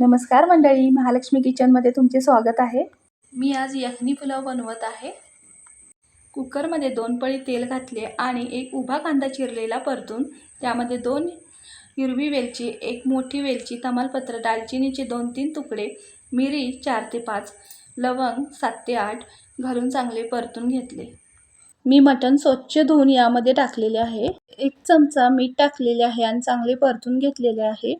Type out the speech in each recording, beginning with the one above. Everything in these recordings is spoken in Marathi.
नमस्कार मंडळी महालक्ष्मी किचनमध्ये तुमचे स्वागत आहे. मी आज यखनी पुलाव बनवत आहे. कुकरमध्ये दोन पळी तेल घातले आणि एक उभा कांदा चिरलेला परतून त्यामध्ये दोन हिरवी वेलची एक मोठी वेलची तमालपत्र दालचिनीचे दोन तीन तुकडे मिरी चार ते पाच लवंग सात ते आठ घालून चांगले परतून घेतले. मी मटण स्वच्छ धुवून यामध्ये टाकलेले आहे. एक चमचा मीठ टाकलेले आहे आणि चांगले परतून घेतलेले आहे.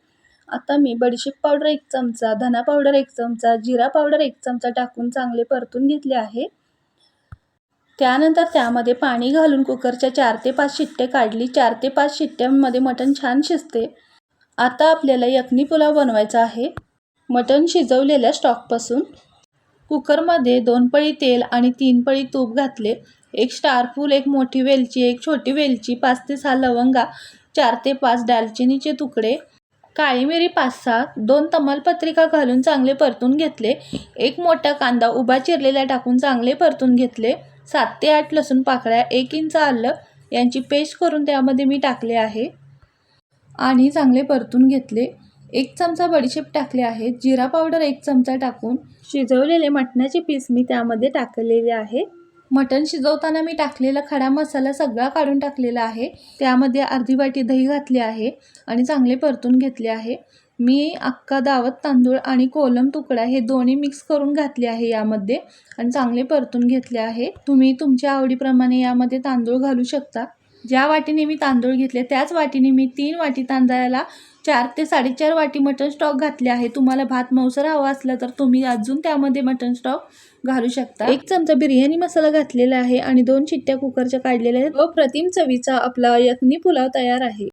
आता मी बडीशेप पावडर एक चमचा धना पावडर एक चमचा जिरा पावडर एक चमचा टाकून चांगले परतून घेतले आहे. त्यानंतर त्यामध्ये पाणी घालून कुकरच्या चार ते पाच शिट्टे काढली. चार ते पाच शिट्ट्यांमध्ये मटण छान शिजते. आता आपल्याला यखनी पुलाव बनवायचा आहे. मटण शिजवलेल्या स्टॉकपासून कुकरमध्ये दोन पळी तेल आणि तीन पळी तूप घातले. एक स्टारफूल एक मोठी वेलची एक छोटी वेलची पाच ते सहा लवंगा चार ते पाच दालचिनीचे तुकडे काळी मिरी पाच सहा दोन तमालपत्रिका घालून चांगले परतून घेतले. एक मोठा कांदा उभा चिरलेला टाकून चांगले परतून घेतले. सात ते आठ लसूण पाकळ्या एक इंच आलं. यांची पेस्ट करून त्यामध्ये मी टाकले आहे. आणि चांगले परतून घेतले. एक चमचा बडीशेप टाकले आहे. जिरा पावडर एक चमचा टाकून शिजवलेले मटणाचे पीस मी त्यामध्ये टाकलेले आहे. मटण शिजवताना मी टाकलेला खडा मसाला सगळा काढून टाकलेला आहे. त्यामध्ये अर्धी वाटी दही घातली आहे आणि चांगले परतून घेतले आहे. मी अख्खा दावत तांदूळ आणि कोलम तुकडा हे दोन्ही मिक्स करून घातले आहे यामध्ये आणि चांगले परतून घेतले आहे. तुम्ही तुमच्या आवडीप्रमाणे यामध्ये तांदूळ घालू शकता. ज्या वाटीने मी तांदूळ घेतले त्याच वाटीने मी तीन वाटी तांदळाला चार ते साडेचार वाटी मटण स्टॉक घातले आहे. तुम्हाला भात मौसर हवा असला तर तुम्ही अजून त्यामध्ये मटण स्टॉक घालू शकता. एक चमचा बिर्याणी मसाला घातलेला आहे आणि दोन चिट्ट्या कुकरच्या काढलेल्या आहेत. व प्रतिम चवीचा आपला यखनी पुलाव तयार आहे.